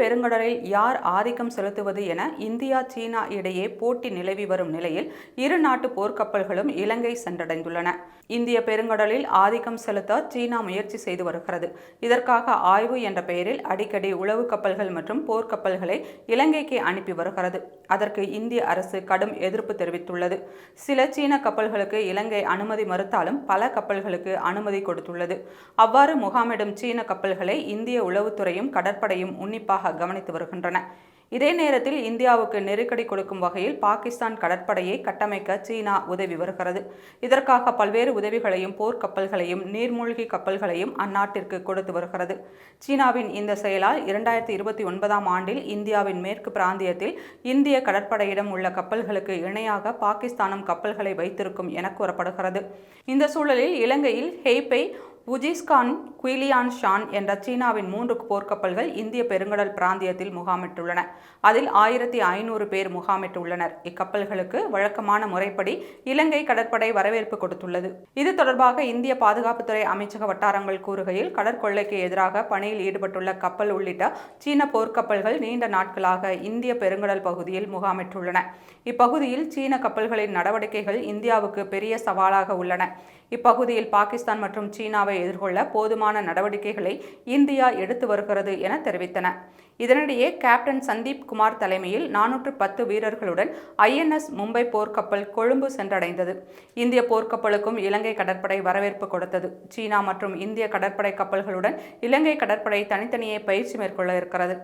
பெருங்கடலில் யார் ஆதிக்கம் செலுத்துவது என இந்தியா சீனா இடையே போட்டி நிலவி வரும் நிலையில் இரு நாட்டு போர்க்கப்பல்களும் இலங்கை சென்றடைந்துள்ளன. இந்திய பெருங்கடலில் ஆதிக்கம் செலுத்த சீனா முயற்சி செய்து வருகிறது. இதற்காக ஆய்வு என்ற பெயரில் அடிக்கடி உளவு கப்பல்கள் மற்றும் போர்க்கப்பல்களை இலங்கைக்கு அனுப்பி வருகிறது. அதற்கு இந்திய அரசு கடும் எதிர்ப்பு தெரிவித்துள்ளது. சில சீன கப்பல்களுக்கு இலங்கை அனுமதி மறுத்தாலும் பல கப்பல்களுக்கு அனுமதி கொடுத்துள்ளது. அவ்வாறு முகாமிடும் சீன கப்பல்களை இந்திய உளவுத்துறையும் கடற்படையும் உன்னிப்பாக கவனித்து வருகின்றன. இதே நேரத்தில் இந்தியாவுக்கு நெருக்கடி கொடுக்கும் வகையில் பாகிஸ்தான் கடற்படையை கட்டமைக்க சீனா உதவி வருகிறது. இதற்காக பல்வேறு உதவிகளையும் போர்க்கப்பல்களையும் நீர்மூழ்கி கப்பல்களையும் அந்நாட்டிற்கு கொடுத்து வருகிறது. சீனாவின் இந்த செயலால் இரண்டாயிரத்தி இருபத்தி ஒன்பதாம் ஆண்டில் இந்தியாவின் மேற்கு பிராந்தியத்தில் இந்திய கடற்படையிடம் உள்ள கப்பல்களுக்கு இணையாக பாகிஸ்தானும் கப்பல்களை வைத்திருக்கும் என கூறப்படுகிறது. இந்த சூழலில் இலங்கையில் ஹெய்பை உஜிஸ்கான் குயிலியான் ஷான் என்ற சீனாவின் மூன்று போர்க்கப்பல்கள் இந்திய பெருங்கடல் பிராந்தியத்தில் முகாமிட்டுள்ளன. அதில் ஆயிரத்தி ஐநூறு பேர் முகாமிட்டுள்ளனர். இக்கப்பல்களுக்கு வழக்கமான முறைப்படி இலங்கை கடற்படை வரவேற்பு கொடுத்துள்ளது. இது தொடர்பாக இந்திய பாதுகாப்புத்துறை அமைச்சக வட்டாரங்கள் கூறுகையில் கடற்கொள்ளைக்கு எதிராக பணியில் ஈடுபட்டுள்ள கப்பல் உள்ளிட்ட சீன போர்க்கப்பல்கள் நீண்ட நாட்களாக இந்திய பெருங்கடல் பகுதியில் முகாமிட்டுள்ளன. இப்பகுதியில் சீன கப்பல்களின் நடவடிக்கைகள் இந்தியாவுக்கு பெரிய சவாலாக உள்ளன. இப்பகுதியில் பாகிஸ்தான் மற்றும் சீனாவை எதிர்கொள்ள போதுமான நடவடிக்கைகளை இந்தியா எடுத்து வருகிறது என தெரிவித்தன. இதனிடையே கேப்டன் சந்தீப் குமார் தலைமையில் நானூற்று பத்து வீரர்களுடன் ஐஎன்எஸ் மும்பை போர்க்கப்பல் கொழும்பு சென்றடைந்தது. இந்திய போர்க்கப்பலுக்கும் இலங்கை கடற்படை வரவேற்பு கொடுத்தது. சீனா மற்றும் இந்திய கடற்படை கப்பல்களுடன் இலங்கை கடற்படை தனித்தனியே பயிற்சி மேற்கொள்ள இருக்கிறது.